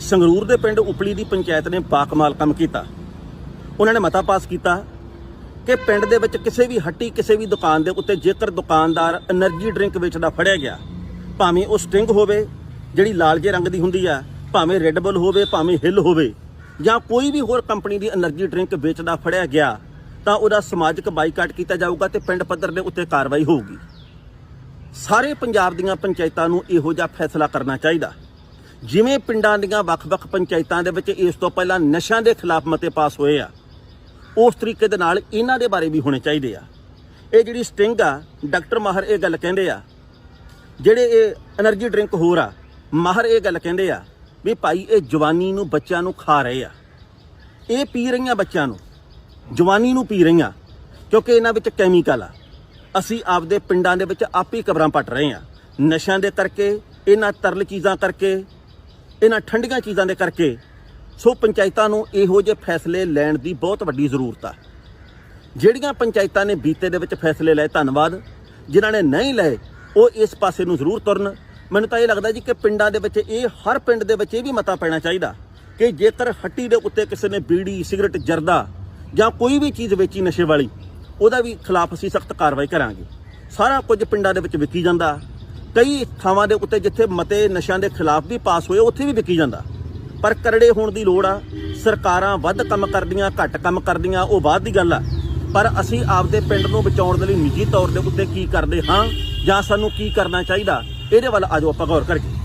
ਸੰਗਰੂਰ ਦੇ ਪਿੰਡ ਉਪਲੀ ਦੀ ਪੰਚਾਇਤ ਨੇ ਬਾਕਮਾਲ ਕੰਮ ਕੀਤਾ। ਉਹਨਾਂ ਨੇ ਮਤਾ ਪਾਸ ਕੀਤਾ ਕਿ ਪਿੰਡ ਦੇ ਵਿੱਚ ਕਿਸੇ ਵੀ ਹੱਟੀ, ਕਿਸੇ ਵੀ ਦੁਕਾਨ ਦੇ ਉੱਤੇ ਜੇਕਰ ਦੁਕਾਨਦਾਰ એનર્ਜੀ ਡਰਿੰਕ ਵੇਚਦਾ ਫੜਿਆ ਗਿਆ, ਭਾਵੇਂ ਉਹ ਸਟਿੰਗ ਹੋਵੇ, ਜਿਹੜੀ ਲਾਲ ਜੇ ਰੰਗ ਦੀ ਹੁੰਦੀ ਆ, ਭਾਵੇਂ ਰੈੱਡ ਬੁੱਲ ਹੋਵੇ, ਭਾਵੇਂ ਹਿੱਲ ਹੋਵੇ, ਜਾਂ ਕੋਈ ਵੀ ਹੋਰ ਕੰਪਨੀ ਦੀ એનર્ਜੀ ਡਰਿੰਕ ਵੇਚਦਾ ਫੜਿਆ ਗਿਆ, ਤਾਂ ਉਹਦਾ ਸਮਾਜਿਕ ਬਾਈਕਾਟ ਕੀਤਾ ਜਾਊਗਾ ਤੇ ਪਿੰਡ ਪੱਧਰ ਦੇ ਉੱਤੇ ਕਾਰਵਾਈ ਹੋਊਗੀ। ਸਾਰੇ ਪੰਜਾਬ ਦੀਆਂ ਪੰਚਾਇਤਾਂ ਨੂੰ ਇਹੋ ਜਿਹਾ ਫੈਸਲਾ ਕਰਨਾ ਚਾਹੀਦਾ। ਜਿਵੇਂ ਪਿੰਡਾਂ ਦੀਆਂ ਵੱਖ-ਵੱਖ ਪੰਚਾਇਤਾਂ ਦੇ ਵਿੱਚ ਇਸ ਤੋਂ ਪਹਿਲਾਂ ਨਸ਼ਿਆਂ ਦੇ ਖਿਲਾਫ ਮਤੇ ਪਾਸ ਹੋਏ ਆ, ਉਸ ਤਰੀਕੇ ਦੇ ਨਾਲ ਇਹਨਾਂ ਦੇ ਬਾਰੇ ਵੀ ਹੋਣੇ ਚਾਹੀਦੇ ਆ। ਇਹ ਜਿਹੜੀ ਸਟਿੰਗ ਆ, ਡਾਕਟਰ ਮਾਹਰ ਇਹ ਗੱਲ ਕਹਿੰਦੇ ਆ, ਜਿਹੜੇ ਇਹ એનર્ਜੀ ਡਰਿੰਕ ਹੋਰ ਆ, ਮਾਹਰ ਇਹ ਗੱਲ ਕਹਿੰਦੇ ਆ ਵੀ ਭਾਈ ਇਹ ਜਵਾਨੀ ਨੂੰ ਬੱਚਿਆਂ ਨੂੰ ਖਾ ਰਹੇ ਆ। ਇਹ ਪੀ ਰਹੀਆਂ ਬੱਚਿਆਂ ਨੂੰ, ਜਵਾਨੀ ਨੂੰ ਪੀ ਰਹੀਆਂ, ਕਿਉਂਕਿ ਇਹਨਾਂ ਵਿੱਚ ਕੈਮੀਕਲ ਆ। ਅਸੀਂ ਆਪਦੇ ਪਿੰਡਾਂ ਦੇ ਵਿੱਚ ਆਪ ਹੀ ਕਬਰਾਂ ਪੱਟ ਰਹੇ ਆ, ਨਸ਼ਿਆਂ ਦੇ ਕਰਕੇ, ਇਹਨਾਂ ਤਰਲ ਚੀਜ਼ਾਂ ਕਰਕੇ ਇਹਨਾਂ ਠੰਡੀਆਂ ਚੀਜ਼ਾਂ ਦੇ ਕਰਕੇ ਸੋ ਪੰਚਾਇਤਾਂ ਨੂੰ ਇਹੋ ਜਿਹੇ ਫੈਸਲੇ ਲੈਣ ਦੀ ਬਹੁਤ ਵੱਡੀ ਜ਼ਰੂਰਤ ਆ। ਜਿਹੜੀਆਂ ਪੰਚਾਇਤਾਂ ਨੇ ਬੀਤੇ ਦੇ ਵਿੱਚ ਫੈਸਲੇ ਲਏ ਧੰਨਵਾਦ, ਜਿਨ੍ਹਾਂ ਨੇ ਨਹੀਂ ਲਏ, ਉਹ ਇਸ ਪਾਸੇ ਨੂੰ ਜ਼ਰੂਰ ਤੁਰਨ। ਮੈਨੂੰ ਤਾਂ ਇਹ ਲੱਗਦਾ ਜੀ ਕਿ ਪਿੰਡਾਂ ਦੇ ਵਿੱਚ ਇਹ ਹਰ ਪਿੰਡ ਦੇ ਵਿੱਚ ਇਹ ਵੀ ਮਤਾ ਪੈਣਾ ਚਾਹੀਦਾ ਕਿ ਜੇਕਰ ਹੱਟੀ ਦੇ ਉੱਤੇ ਕਿਸੇ ਨੇ ਬੀੜੀ, ਸਿਗਰਟ ਜਰਦਾ ਜਾਂ ਕੋਈ ਵੀ ਚੀਜ਼ ਵੇਚੀ ਨਸ਼ੇ ਵਾਲੀ, ਉਹਦਾ ਵੀ ਖਿਲਾਫ ਅਸੀਂ ਸਖਤ ਕਾਰਵਾਈ ਕਰਾਂਗੇ। ਸਾਰਾ ਕੁਝ ਪਿੰਡਾਂ ਦੇ ਵਿੱਚ ਵਿਕੀ ਜਾਂਦਾ। ਕਈ ਥਾਵਾਂ ਦੇ ਉੱਤੇ ਜਿੱਥੇ ਮਤੇ ਨਸ਼ਿਆਂ ਦੇ ਖਿਲਾਫ ਵੀ ਪਾਸ ਹੋਏ, ਉੱਥੇ ਵੀ ਵਿਕੀ ਜਾਂਦਾ। ਪਰ ਕਰੜੇ ਹੋਣ ਦੀ ਲੋੜ ਆ। ਸਰਕਾਰਾਂ ਵੱਧ ਕੰਮ ਕਰਦੀਆਂ, ਘੱਟ ਕੰਮ ਕਰਦੀਆਂ, ਉਹ ਬਾਅਦ ਦੀ ਗੱਲ ਆ। ਪਰ ਅਸੀਂ ਆਪਦੇ ਪਿੰਡ ਨੂੰ ਬਚਾਉਣ ਦੇ ਲਈ ਨਿੱਜੀ ਤੌਰ ਦੇ ਉੱਤੇ ਕੀ ਕਰਦੇ ਹਾਂ ਜਾਂ ਸਾਨੂੰ ਕੀ ਕਰਨਾ ਚਾਹੀਦਾ, ਇਹਦੇ ਵੱਲ ਆਜੋ ਆਪਾਂ ਗੌਰ ਕਰੀਏ